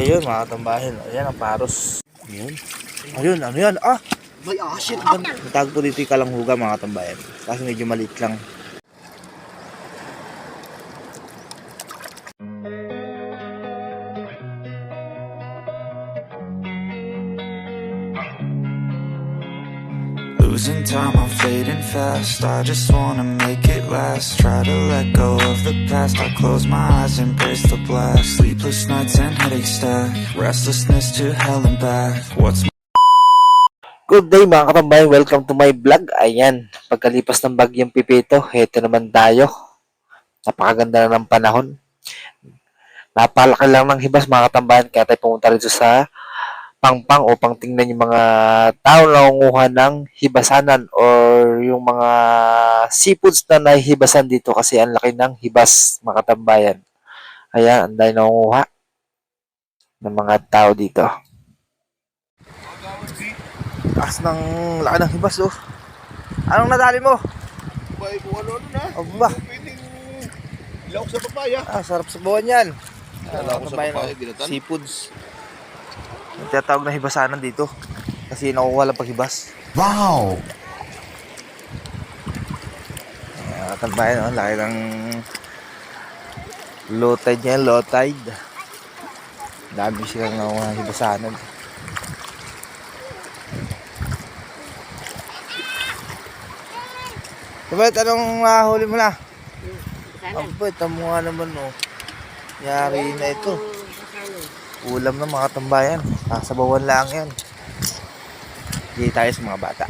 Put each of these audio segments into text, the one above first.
Ayun, mga katambahin. Ayan ang paros. Ayun. Ayun, ano yan? Ah! May asin. Ang tawag po dito yung kalanghuga, mga katambayan. Kasi medyo maliit lang. Fast. I just wanna make it last. Try to let go of the past. I close my eyes, embrace the blast. Sleepless nights and headaches stack. Restlessness to hell and back. What's Good day mga katambayan, welcome to my vlog. Ayan, pagkalipas ng bagyong Pipito, heto naman tayo. Napakaganda na ng panahon. Napalaki lang ng hibas mga katambayan, kaya tayo pumunta rito sa Pangpang upang tingnan yung mga tao na nangunguha ng hibasanan or yung mga seafoods na nahihibasan dito kasi ang laki ng hibas mga katambayan. Ayan, ang dahil nangunguha ng mga tao dito. Taas ng laki ng hibas oh. Anong nadali mo? May kung ano-ano na. Aba, Pwedeng ilaw sa papaya. ah, sarap sa buwan yan. Kala ko sa Katambayan, papaya, oh. ginatan. Seafoods. Tinatawag na hibasanan dito. Kasi nakukuha lang paghibas. Wow! Uh, tambayan, oh, laki ng low tide niya, low tide. Dami silang nakukuha ng hibasanan. Sabay, anong nahuli mo na? Ang pwet, nga naman, oh. Yari na ito. Ulam ng mga tambayan. Sasabawan lang yan. Hindi tayo sa mga bata.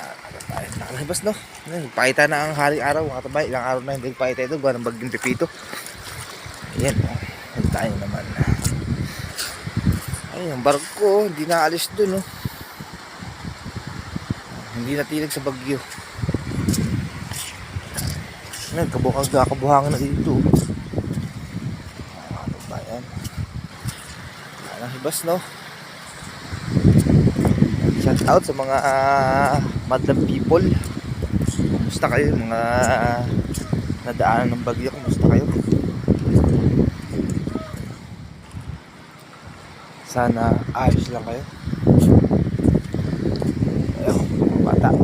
Ah, tayo. Nakalabas, no? Ayun, Pakita na ang haring araw, mga tambay. Ilang araw na hindi pakita ito. Gawa ng bagyong pipito. Ayan, oh. Ayan tayo naman. Ayun, ang barko, oh, hindi naalis dun, oh. Hindi natilag sa bagyo. Ayun, kabuhang kakabuhangan na dito. Mga tambayan. Hibas, no? Shout out sa mga uh, madam people. Kumusta kayo mga nadaanan ng bagyo? Kumusta kayo? Sana ayos lang kayo. Ayun, bata.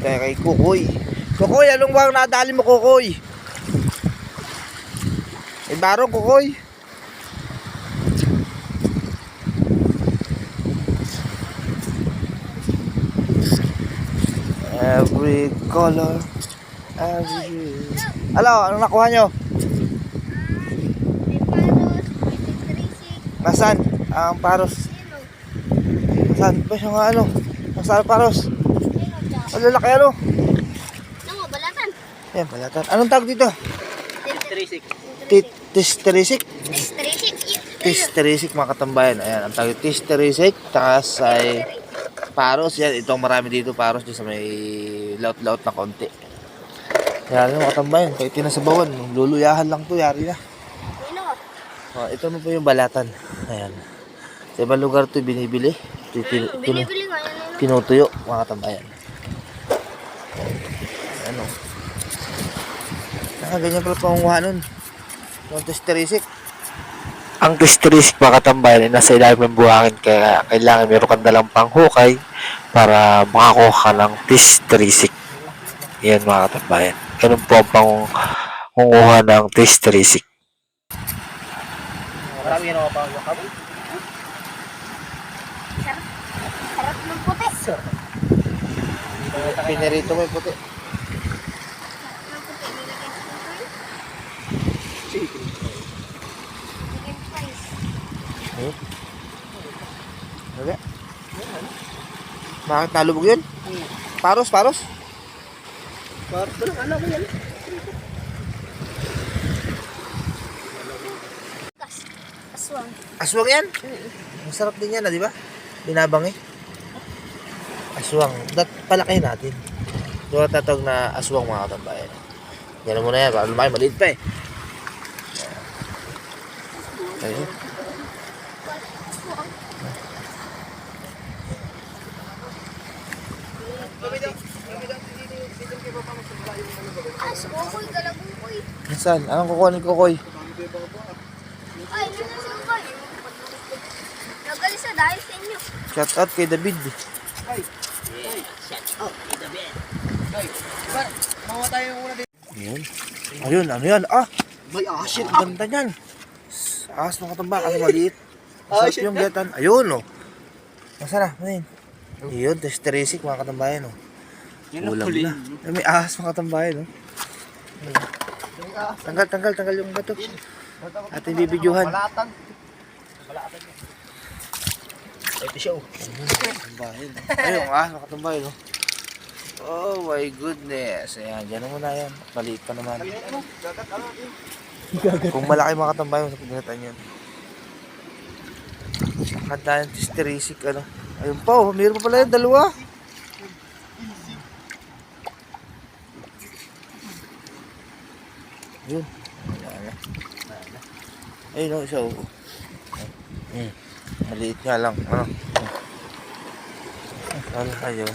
Kaya kay Kukoy. Kukoy, anong bang nadali mo, Kukoy? Barong kukoy. Every color, every... Alo, ano nakuha nyo? Nasaan? Ah, ang paros. Nasaan ba nga ano? Nasaan paros? Ang lalaki ano? Ano, balatan. Yan, balatan. Anong tawag dito? 336. Tisterisik? Tisterisik mga katambayan. Ayan, ang tawag tisterisik. Takas ay paros. Yan, itong marami dito paros dito sa may laut-laut na konti. Yan mga katambayan. Kahit tinasabawan, luluyahan lang to, yari na. Ano? Oh, ito na po yung balatan. Ayan. Sa ibang lugar to binibili. Tin- tin- tin- ano? tinutuyo mga katambayan. Ano? Ah, ganyan pala pangunguha nun. Yung testerisik. Ang testerisik mga katambayan ay nasa ilalim ng buhangin kaya kailangan meron kang dalang panghukay para makakuha ka ng testerisik. Yan mga katambayan. Ganun po ang pangunguha ng testerisik. Marami yan ako panghukay. Sarap. Sarap ng puti. Pinarito ko yung puti. Ng puti. Sa puti. Chicken fries. Okay. Bakit nalubog yun? Paros, paros? Parang ba lang alam mo yan? Aswang. Aswang yan? Ang sarap din yan, ah, di ba? Binabang eh. Aswang. Dat palaki natin. Doon tatawag na aswang mga katambayan. Yan mo na yan. Para lumaki, maliit pa eh. Ayun. Kami daw, kami daw, hindi, hindi, hindi, hindi, hindi, hindi, hindi, hindi, Ay, si Kukoy, galabukoy. Saan? Anong kukunin ko, Koy? Ay, nasa si Kukoy. Nagalis na dahil sa inyo. Shout out kay David. Mawa tayo muna dito. Ayun. Ayun, ano yan? Ah! May asin. Ang ganda niyan. Ahas ng katamba kasi maliit. Masarap shit yung na. getan. Ayun, oh. Masarap, man. Ayun, testerisik mga katambayan, oh. Ulam na. Ay, may ahas mga katambayan, oh. Ayun. Tanggal, tanggal, tanggal yung bato. Ating bibidyohan. Balatan. Balatan. Ito siya oh. Katambayan. Ayun, ahas mga katambayan, oh. Oh my goodness. Ayan, dyan muna yan. Maliit pa naman. Dagat ano? Kung malaki mga katambayan, sa pagkakatan yan. Yung testerisik, ano. Ayun pa, oh. Meron pa pala yun, dalawa. Yun. Wala na. Wala na. Ayun, oh, isa, oh. Hmm. Maliit nga lang, ano. Ano, ayun.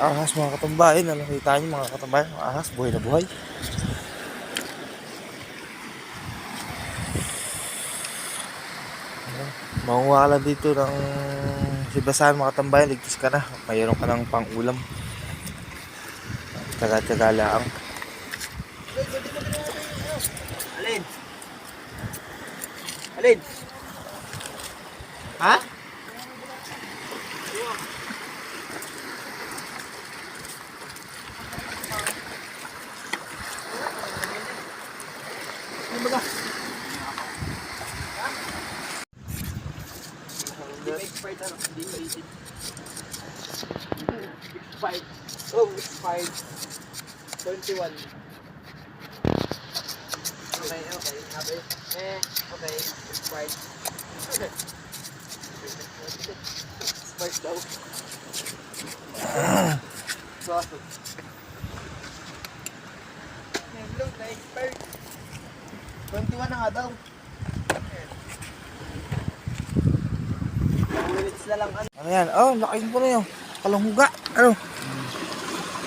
Ahas mga katambayan, ano kita niyo mga katambayan, ahas, buhay na buhay. Makuha ka lang dito ng sibasahan mga tambayan, ligtas ka na. Mayroon ka ng pang-ulam. Taga-taga lang. Alin? Alin? Ha? Ano ba? Hindi ka expired ano? Hindi ka easy. Expired. Oh, expired. 21. Okay, okay. Happy. Eh, okay. Expired. Expired daw. So, Nag-load na expired. 21 na nga daw. Minutes na lang ano. Ano yan? Oh, lakayin ko na yun. Kalungga. Ano?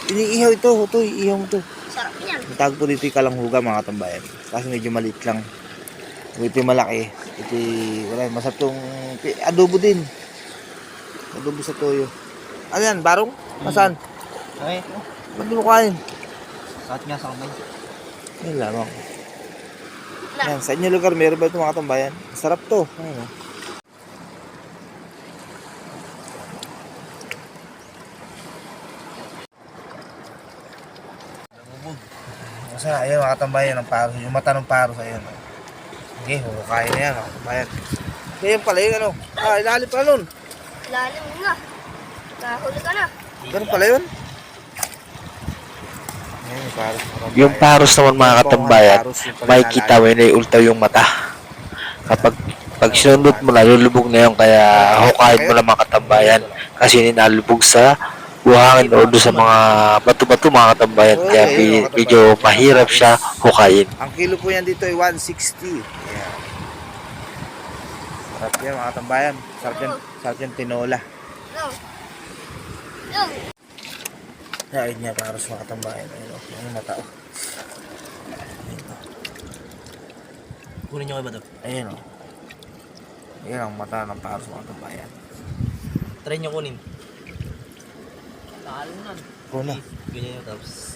Iniihaw ito. Ito, iihaw mo ito. Sarap yan. Ang tawag po dito yung kalanghuga mga tambayan. Kasi medyo maliit lang. Ito yung malaki. Ito yung, wala, masarap tong adobo din. Adobo sa toyo. Ano yan? Barong? Nasaan? Okay. Ba't di mo kain? Kahit nga sa kamay. Yan lamang. Yan, sa inyo lugar, meron ba ito mga tambayan? Masarap to. Ayun, Kasi ayun mga tambayan ng paros. Yung mata ng paros ayun. oh. Okay, hukayin na yan mga tambayan. Kaya pala yun ano. Ah, ilalim pala nun. Lalim mo na. Nahuli ka na. Ganun pala yun. Ayun, yung paros. Yung paros naman mga katambayan, Paros, yung pala may nalalim. kita mo na ultaw yung mata. Kapag pag sinunod mo na, lulubog na yun. Kaya hukayin mo lang mga katambayan. Kasi ninalubog sa buhangin o doon sa mga bato-bato mga katambayan. Kaya pi- medyo mahirap siya hukayin. Ang kilo po yan dito ay 160. Ayan. Sarap yan mga tambayan. Sarap yan, sarap yan tinola. No. No. Kain niya para sa mga tambayan. Ayun o, yung mata o. Kunin nyo kayo ba ito? Ayun o. Ayun ang mata ng para sa mga tambayan. Try nyo kunin. Nakalo na. Ikaw na. Ganyan yung tapos.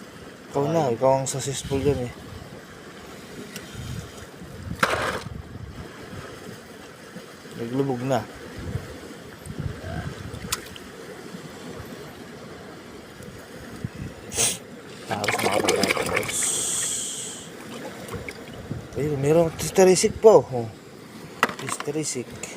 Ikaw na. Ikaw ang successful dyan eh. Naglubog na. Tapos tambayan. Ayun, mayroong tisterisik po. Oh. Tisterisik.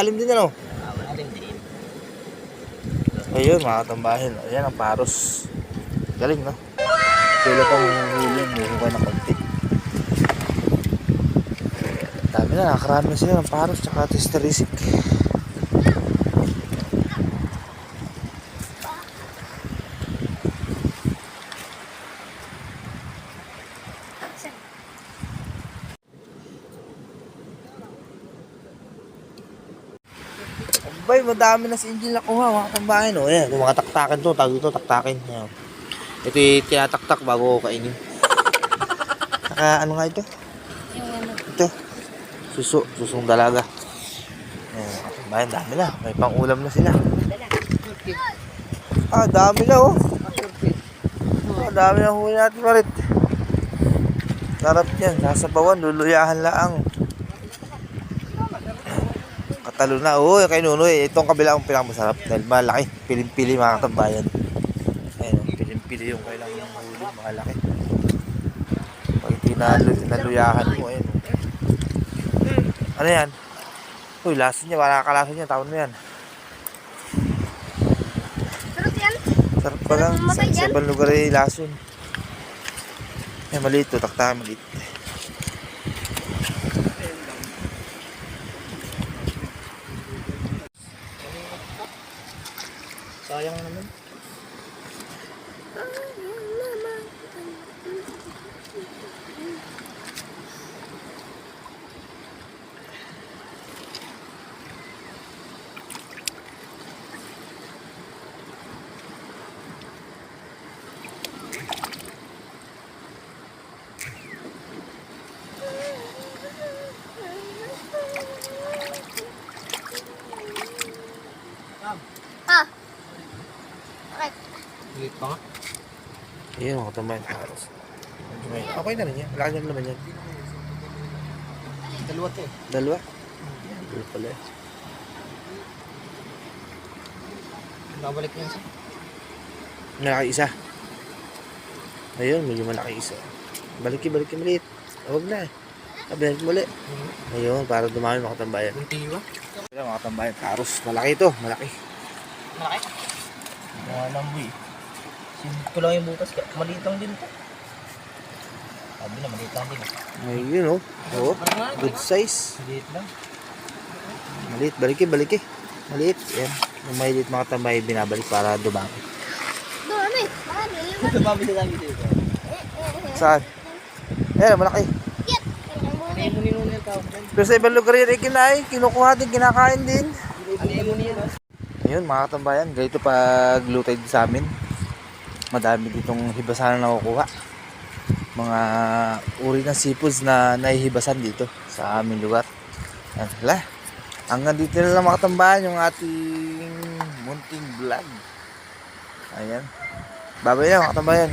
Lalim din ano? Ah, wala din. Ayun, mga tambahin. Ayan ang paros. Galing, no? Tulad pang huling, huhukay ng konti. Dami na, nakakarami na sila ng paros tsaka tisterisik. Madami na si Angel nakuha, mga katambayan. O, yan, yung mga taktakan to, tawag ito, taktakin. Yan. Ito yung tinataktak bago ko kainin. Saka, ano nga ito? Ano. Ito. Suso, susong dalaga. Ayan, mga katambayan, dami na. May pang-ulam na sila. Ah, dami na, oh. Ah, dami na huli natin, Marit. Sarap yan, sasabawan, luluyahan laang. Katalo na, oh, kay Nunoy. Itong kabila ang pinakamasarap dahil malaki. Pilim-pili mga katambayan. Ayun, oh, pilim-pili yung kailangan ng huli, malaki. Pag tinalo, tinaluyahan mo, ayun. oh. Ano yan? Uy, lason niya, wala kalasa niya, tawon mo yan. Sarap yan. Sarap pa lang, sa, sa ibang lugar ay lason. Eh, maliit to, taktakan maliit. Ayun, mga tambayan. Haros. Okay na rin yan. Laki na naman yan. Dalawa to eh. Dalawa. Dalawa pala eh. Nabalik niya siya. Malaki isa. Ayun, medyo malaki isa. Baliki, baliki maliit. Huwag na eh. Sabihan mo ulit. Ayun, para dumami mga tambayan. Yung tiwa. Ayun, mga tambayan. Karos. Malaki ito. Malaki. Malaki. Mga lamboy. Simple lang yung butas. Maliit lang din to. Sabi na, maliit lang din. Ayun oh. Oo. Good size. Maliit lang. Maliit. Baliki, baliki. Maliit. Yan. Yung maliit mga tambay binabalik para dumami. Marami. Yung Sababi sa dami dito. Saan? Malaki. Yung muni-muni yung tawag dyan? Pero sa ibang lugar yun ay kinay. Kinukuha din, kinakain din. Yun? Ayun mga katambayan, ganito pag low tide sa amin. Madami ditong hibasan na nakukuha. Mga uri ng seafoods na nahihibasan dito sa aming lugar. Ayan, hala. Hanggang dito na lang mga katambayan yung ating munting vlog. Ayan. Babay na mga katambayan.